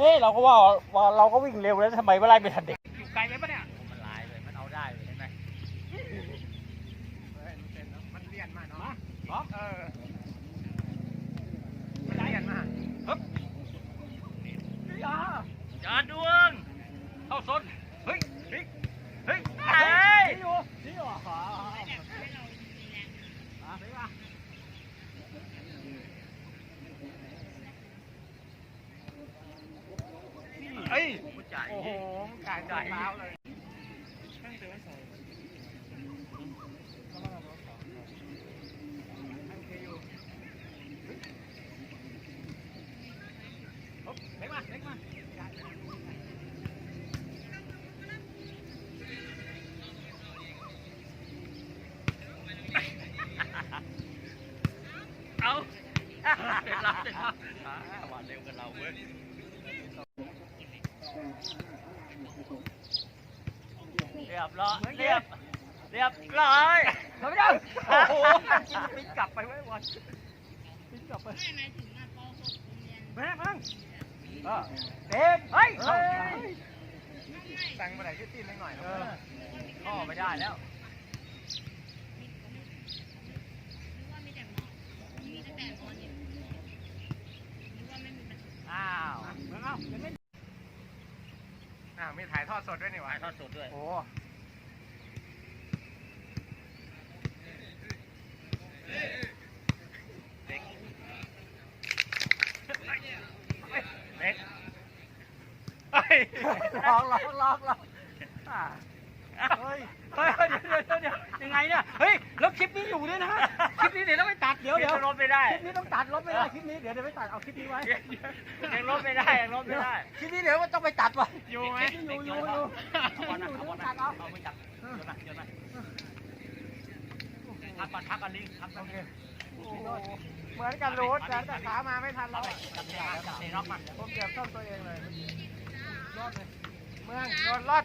เฮ้ยเราก็ว่าว่าเราก็วิ่งเร็วแล้วทำไมไม่ไล่ไม่ทันเด็กอยู่ไกลไหมปะเนี่ยมันลายเลยมันเอาได้เลยเห็นไหมมันเลียนมาเนาะเออมันเลียนมาฮึบยาจาดวงเข้าซนเฮ้ยเฮ้ยเฮ้ย เฮ้ย นี่อยู่นี่อยู่อะ เฮ้ยผู้จ่ายโอ้โหกายใจเท้าเลยเล็กมาเล็กมาเอาเสร็จแล้วเสร็จแล้วอ่าวันเร็วกันเราเว้ย เรียบร้อยเรียบเรียบร้อยทำไม่ได้โอ้โหกินปิดกลับไปไว้วันปิดกลับไปแม่มั่งเออเต็มเฮ้ยเฮ้ยสั่งมาไหนที่ตีนหน่อยเออพ่อไม่ได้แล้วอ้าวเมืองเอ้าเล่นอ่ามีถ่ายทอดสดด้วยนี่หวะถ่ายทอดสดด้วยโอ้เล็กเฮ้ยลองลองลองลองอ่าเฮ้ยเฮ้ยเดี๋ยวเดี๋ยวเดี๋ยวยังไงเนี่ยเฮ้ยแล้วคลิปนี้อยู่ด้วยนะคลิปนี้เดี๋ยวต้องไปตัดเดี๋ยวเดี๋ยวลบไม่ได้คลิปนี้ต้องตัดลบไม่ได้คลิปนี้เดี๋ยวเดี๋ยวไปตัดเอาคลิปนี้ไว้ยังลบไม่ได้ยังลบไม่ได้คลิปนี้เดี๋ยวต้องไปตัดว่ะอยู่ไหมอยู่อยู่อยู่เอาบอลนะเอาบอลนะเอาไปจับโยนมาโยนมาพักก่อนพักก่อนลิงพักก่อนเหมือนกันรูดแต่ขามาไม่ทันเราแล้วไปจับเตะจับเตะน็อกมันผมเกือบต้นตัวเองเลย รอดเลยเมืองโดนรอด